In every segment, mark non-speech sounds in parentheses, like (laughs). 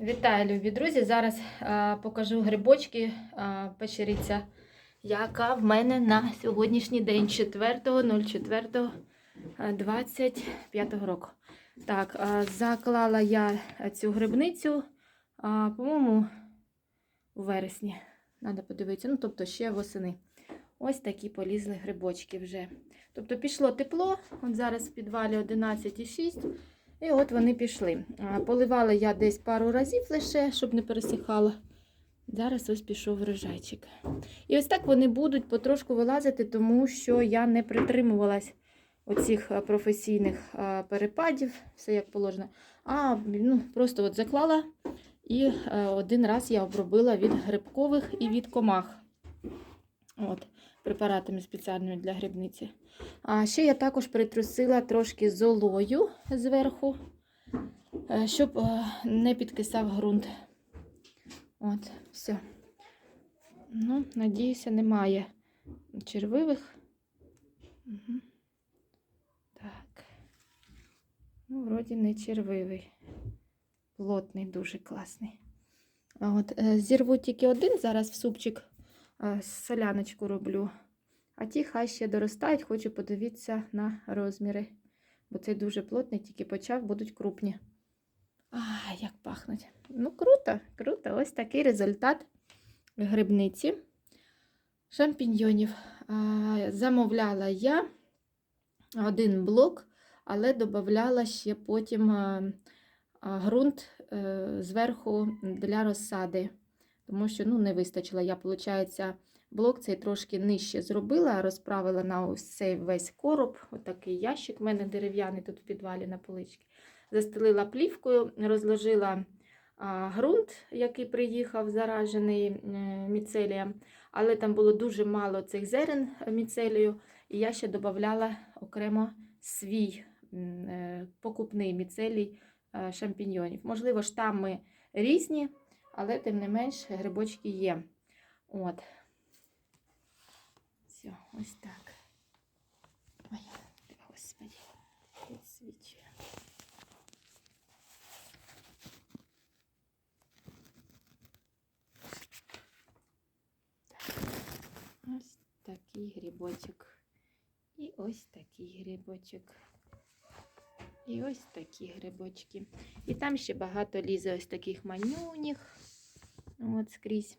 Вітаю, любі друзі! Зараз а, покажу грибочки а, печериця, яка в мене на сьогоднішній день 4.04.25 року. Так, а, заклала я цю грибницю, по-моєму, у вересні. Треба подивитися, ну, тобто ще восени. Ось такі полізли грибочки вже. Тобто пішло тепло, от зараз в підвалі 11,6. І от вони пішли. Поливала я десь пару разів лише, щоб не пересихало. Зараз ось пішов врожайчик. І ось так вони будуть потрошку вилазити, тому що я не притримувалась оцих професійних перепадів, все як положено. А ну, просто от заклала і один раз я обробила від грибкових і від комах. От, препаратами спеціальними для грибниці. А ще я також притрусила трошки золою зверху, е, щоб е, не підкисав ґрунт. От, все. Ну, надіюся, немає червивих. Угу. Так. Ну, вроді не червивий. Плотний, дуже класний. А от, е, зірву тільки один зараз в супчик соляночку роблю. А ті хай ще доростають, хочу подивитися на розміри. Бо цей дуже плотний, тільки почав, будуть крупні. А, як пахнуть. Ну, круто, круто. Ось такий результат грибниці шампіньйонів. Замовляла я один блок, але додавала ще потім а, а, ґрунт е, зверху для розсади. Тому що ну, не вистачило. Я, виходить, Блок цей трошки нижче зробила, розправила на ось цей весь короб. Отакий ящик в мене дерев'яний тут в підвалі на поличці. Застелила плівкою, розложила а, ґрунт, який приїхав, заражений е, міцелієм. Але там було дуже мало цих зерен міцелію. І я ще додавала окремо свій е, покупний міцелій е, шампіньйонів. Можливо, штами різні, але тим не менш грибочки є. От. Все, ось так. Ой, господи, підсвічує. Так. Ось такий грибочок. І ось такий грибочок. І ось такі грибочки. І там ще багато лізе ось таких манюніх. От скрізь.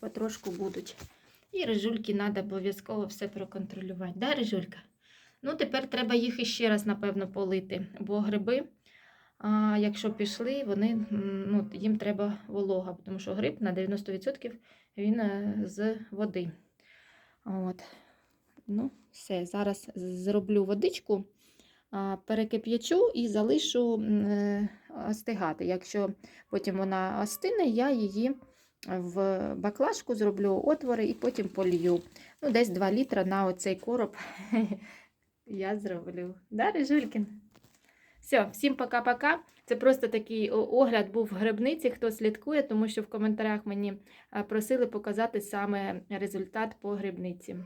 Потрошку будуть. І рижульки треба обов'язково все проконтролювати. Да, рижулька? Ну, тепер треба їх іще раз, напевно, полити, бо гриби, а, якщо пішли, вони, ну, їм треба волога, тому що гриб на 90% він е, з води. От. Ну, все, зараз зроблю водичку, перекип'ячу і залишу е, остигати. Якщо потім вона остине, я її в баклажку зроблю отвори і потім полью. Ну, Десь 2 літра на оцей короб (laughs) я зроблю. Да, Рижулькін? Все, всім пока-пока. Це просто такий огляд був в грибниці, хто слідкує, тому що в коментарях мені просили показати саме результат по грибниці.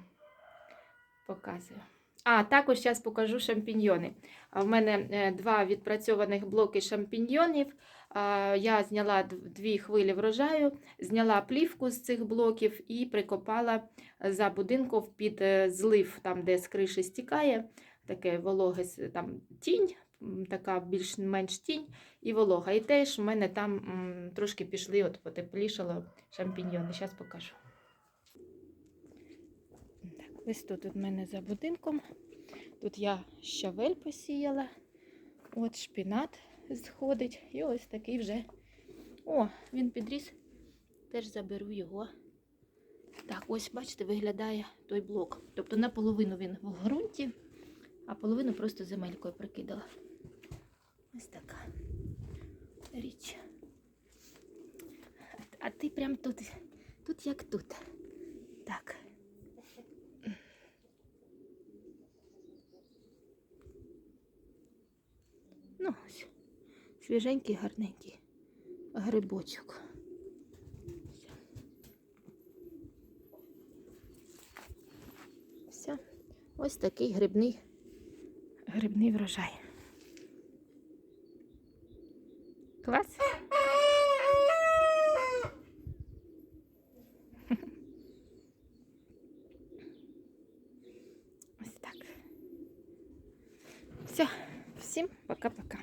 Показую. А, також зараз покажу шампіньйони. В мене е, два відпрацьованих блоки шампіньйонів. Я зняла дві хвилі врожаю, зняла плівку з цих блоків і прикопала за будинком під е, злив, там, де з криші стікає, таке вологе там тінь, така більш-менш тінь і волога. І теж в мене там трошки пішли, от потеплішало шампіньйони. Зараз покажу. Ось тут у мене за будинком. Тут я щавель посіяла. От шпінат сходить. І ось такий вже. О, він підріс. Теж заберу його. Так, ось, бачите, виглядає той блок. Тобто наполовину він в ґрунті, а половину просто земелькою прикидала. Ось така річ. А ти прям тут, тут як тут. Так. Ну, ось. Свіженький, гарненький грибочок. Все. Ось такий грибний, грибний врожай. Клас? Все, всім пока-пока.